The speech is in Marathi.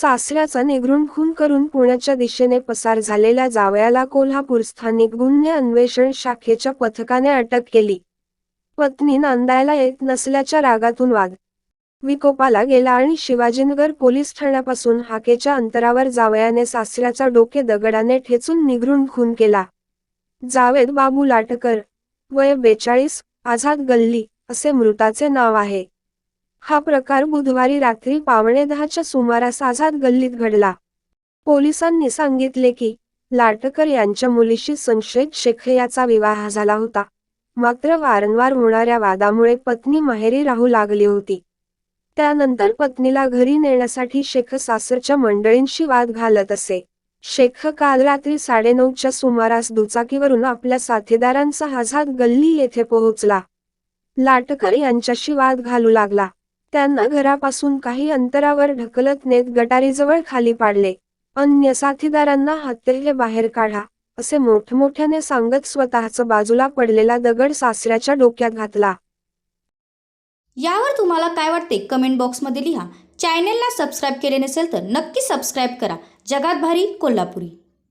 सासऱ्याचा निगरून खून करून पुण्याच्या दिशेने पसार झालेल्या जावयाला कोल्हापूर स्थानिक गुन्हे अन्वेषण शाखेच्या पथकाने अटक केली. पत्नी नांदायला येत नसल्याच्या रागातून वाद. विकोपाला गेला आणि शिवाजीनगर पोलीस ठाण्यापासून हाकेच्या अंतरावर जावयाने सासऱ्याचा डोके दगडाने ठेचून निगरून खून केला. जावेद बाबू लाटकर वय बेचाळीस आझाद गल्ली असे मृताचे नाव आहे. हा प्रकार बुधवारी रात्री पावणे दहाच्या सुमारास आझाद गल्लीत घडला. पोलिसांनी सांगितले की लाटकर यांच्या मुलीशी संशयित शेख याचा विवाह झाला होता. मात्र वारंवार होणाऱ्या वादामुळे पत्नी माहेरी राहू लागली होती. त्यानंतर पत्नीला घरी नेण्यासाठी शेख सासरच्या मंडळींशी वाद घालत असे. शेख काल रात्री साडेनऊच्या सुमारास दुचाकीवरून आपल्या साथीदारांचा आझाद गल्ली येथे पोहोचला. लाटकर यांच्याशी वाद घालू लागला. त्यांना घरापासून काही अंतरावर ढकलत नेत गटारीजवळ खाली पाडले. अन्य साथीदारांना हत्येले बाहेर काढा असे मोठमोठ्याने सांगत स्वतःच बाजूला पडलेला दगड सासऱ्याच्या डोक्यात घातला. यावर तुम्हाला काय वाटते कमेंट बॉक्समध्ये लिहा. चॅनेलला सबस्क्राईब केले नसेल तर नक्की सबस्क्राईब करा. जगात भारी कोल्हापुरी.